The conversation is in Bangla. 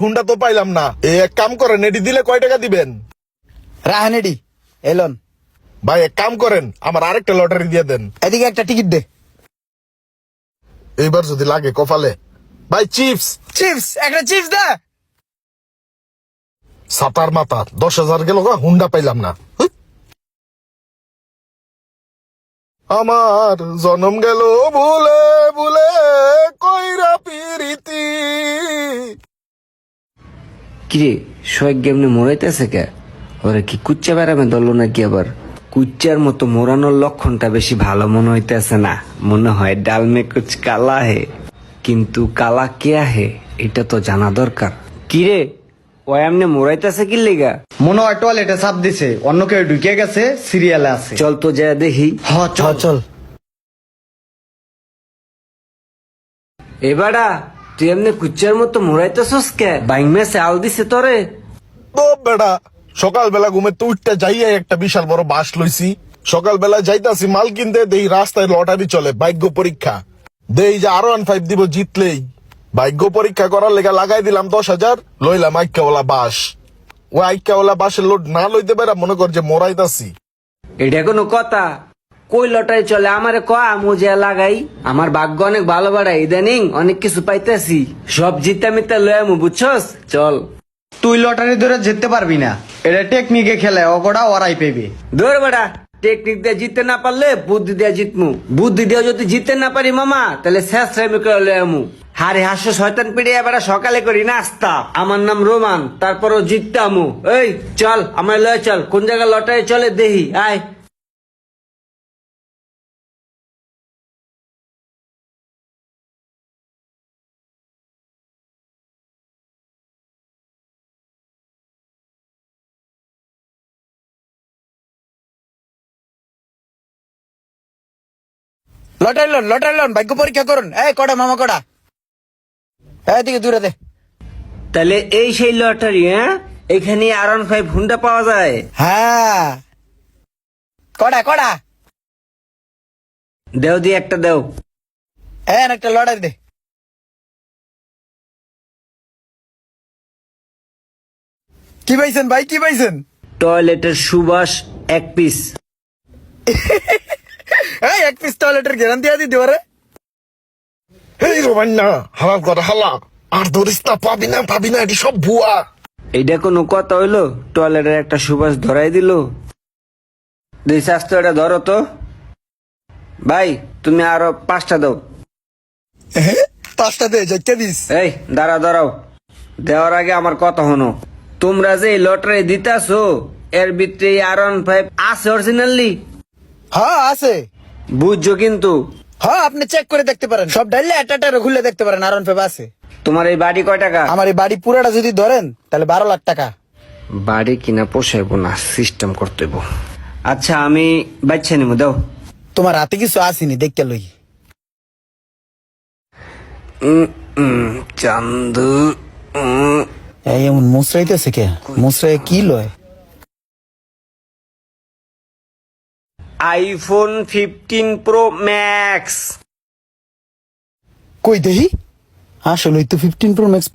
হুন্ডা তো পাইলাম না। এ এক কাম করেন এটি দিলে কয় টাকা দিবেন? রাহানেডি এলন ভাই এক কাম করেন আমার আরেকটা লটারি দিয়ে দেন। এদিকে একটা টিকিট দে। এইবার যদি লাগে কপালে। ভাই চিপস। চিপস একটা চিপস দে। সাতার মাথা দশ হাজার গেল গা, হুন্ডা পাইলাম না। আমার জনম গেল ভুলে ভুলে কইরা পিরিতি। কিরে শোয়েক গেমনে মরাইতেছে কে? ওরা কি কুচ্চা বেড়াবে ধরলো নাকি আবার? কুচ্চার মতো মোড়ানোর লক্ষণটা বেশি ভালো মনে হইতেছে না। মনে হয় ডাল মে কুচ কালা হে। কিন্তু কালা কে আহে এটা তো জানা দরকার। কিরে ও এমনি মোড়াইতেছে কি লেগা? মনে হয় টয়লেটে চাপ দিছে অন্য কেউ ঢুকে গেছে সিরিয়ালে আছে। চল তো যা দেখি। হ চল। চল। এবারা তুই এমনি কুচ্চার মতো মোড়াইতেছস কে? বাইং মেসে আল দিছে তোরে। তো বেড়া সকালবেলা ঘুমে তো উঠতে যাইয়া একটা বিশাল বড় বাস লইছি। সকালবেলা যাইতাছি মাল কিনতে দেই রাস্তায় লটারি চলে ভাগ্য পরীক্ষা। দেই যে আরও ওয়ান ফাইভ দিব জিতলেই। ভাগ্য পরীক্ষা করার লেগে লাগাই দিলাম দশ হাজার লইলাম আইকাওয়ালা বাস। ও আইকাওয়ালা বাসের লোড না লইতে পারা মনে কর যে মরাইতাছি। এটা কোনো কথা। কই লটারি চলে? আমারে ক আমু যে লাগাই আমার ভাগ্য অনেক ভালো বাড়াই ইদানিং অনেক কিছু পাইতেছি। সব জিতা মিতা লয় আমু বুঝছস? চল। তুই লটারি ধরে জিততে পারবি না। এটা টেকনিকে খেলে অগোড়া ওরাই পেবে। ধর বেড়া টেকনিক দিয়ে জিততে না পারলে বুদ্ধি দিয়ে জিতমু। বুদ্ধি দিয়ে যদি জিততে না পারি মামা তাহলে শেষ টাইমে করে লয় আমু। হারে হাস্য শয়তান পিড়ে এবার সকালে করি নাস্তা। আমার নাম রোমান তারপরও জিততে আমু এই চল আমার লয় চল। কোন জায়গায় লটারি চলে দেহি আয়। লটারি লন লটারি লন ভাগ্য পরীক্ষা করুন। এই কটা মামা কটা? এদিকে দূরে দে। তাহলে এই সেই লটারি হ্যাঁ? এখানে আর ওয়ান ফাইভ হুন্ডা পাওয়া যায়। হ্যাঁ। কটা কটা? দেও দিয়ে একটা দেও। হ্যাঁ একটা লটারি দে। কি পাইছেন ভাই কি পাইছেন? টয়লেটের সুবাস এক পিস এই এক পিস টয়লেটের গ্যারান্টি দিতে পারে? এই রোমান না হালাল কর হালা। আর ধরিস না পাবি না পাবি না এটি সব ভুয়া। এইটা কোনো কথা হইল? টয়লেটের একটা সুবাস ধরাই দিল? দুই স্বাস্থ্য এটা ধরো তো। ভাই তুমি আরও পাঁচটা দাও। পাঁচটা দে যাইতে দিস। এই দাঁড়া দাঁড়াও। দেওয়ার আগে আমার কথা হনো তোমরা যে লটারি দিতাছো এর ভিতরে আর ওয়ান ফাইভ আছে অরিজিনালি হ্যাঁ আছে। বুঝছ কিন্তু? হ্যাঁ আপনি চেক করে দেখতে পারেন। সব ডাইলে একটা খুলে দেখতে পারেন আরন পেপ আছে। তোমার এই বাড়ি কয় টাকা? আমার এই বাড়ি পুরাটা যদি ধরেন তাহলে বারো লাখ টাকা। বাড়ি কিনা পোষাইবো না সিস্টেম করতে হইবো। আচ্ছা আমি বাচ্চা নিবো দাও। তোমার হাতে কিছু আসেনি দেখতে লই। উম, উম, চান্দু উম, এই এমন মুসরাইতেছে কে? মুসরাই কি লয়? IPhone fifteen pro max. কই দেহি? আসলে তো ফিফটিন প্রো ম্যাক্স